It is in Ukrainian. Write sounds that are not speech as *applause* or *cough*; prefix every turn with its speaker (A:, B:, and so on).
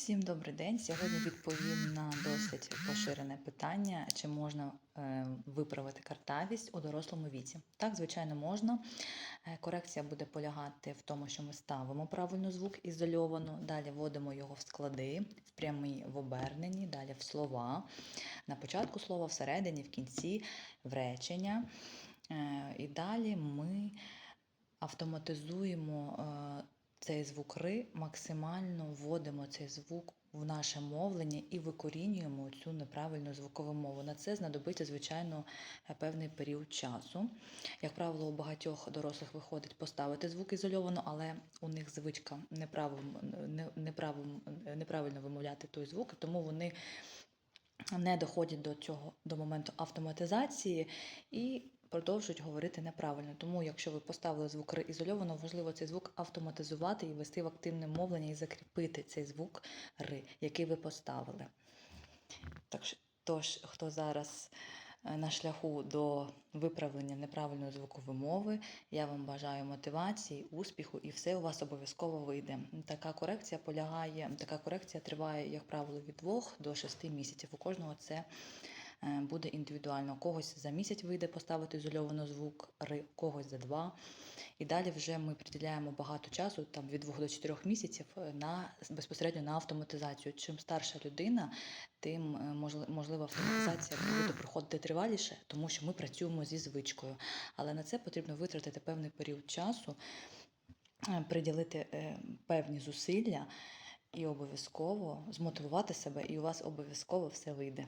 A: Всім добрий день. Сьогодні відповім на досить поширене питання, чи можна е, виправити картавість у дорослому віці. Так, звичайно, можна. Е, Корекція буде полягати в тому, що ми ставимо правильно звук ізольовано, далі вводимо його в склади, в прямі в оберненні, далі в слова. На початку слова, всередині, в кінці, в речення. Е, І далі ми автоматизуємо цей звук ри, максимально вводимо цей звук в наше мовлення і викорінюємо цю неправильну звукову мову. На це знадобиться, звичайно, е, певний період часу. Як правило, у багатьох дорослих виходить поставити звук ізольовано, але у них звичка неправильно, вимовляти той звук, тому вони не доходять до цього до моменту автоматизації і продовжують говорити неправильно. Тому, якщо ви поставили звук ізольовано, важливо цей звук автоматизувати і ввести в активне мовлення і закріпити цей звук ри, який ви поставили. Так що, тож, хто зараз е, на шляху до виправлення неправильної звукової мови, я вам бажаю мотивації, успіху, і все у вас обов'язково вийде. Така корекція полягає, така корекція триває, як правило, від 2 до 6 місяців. У кожного це буде індивідуально. Когось за місяць вийде поставити ізольовано звук, когось за два. І далі вже ми приділяємо багато часу, там від 2 до 4 місяців, е, на безпосередньо на автоматизацію. Чим старша людина, тим е, можливо автоматизація буде *gasps* проходити триваліше, тому що ми працюємо зі звичкою. Але на це потрібно витратити певний період часу, е, приділити е, певні зусилля і обов'язково змотивувати себе, і у вас обов'язково все вийде.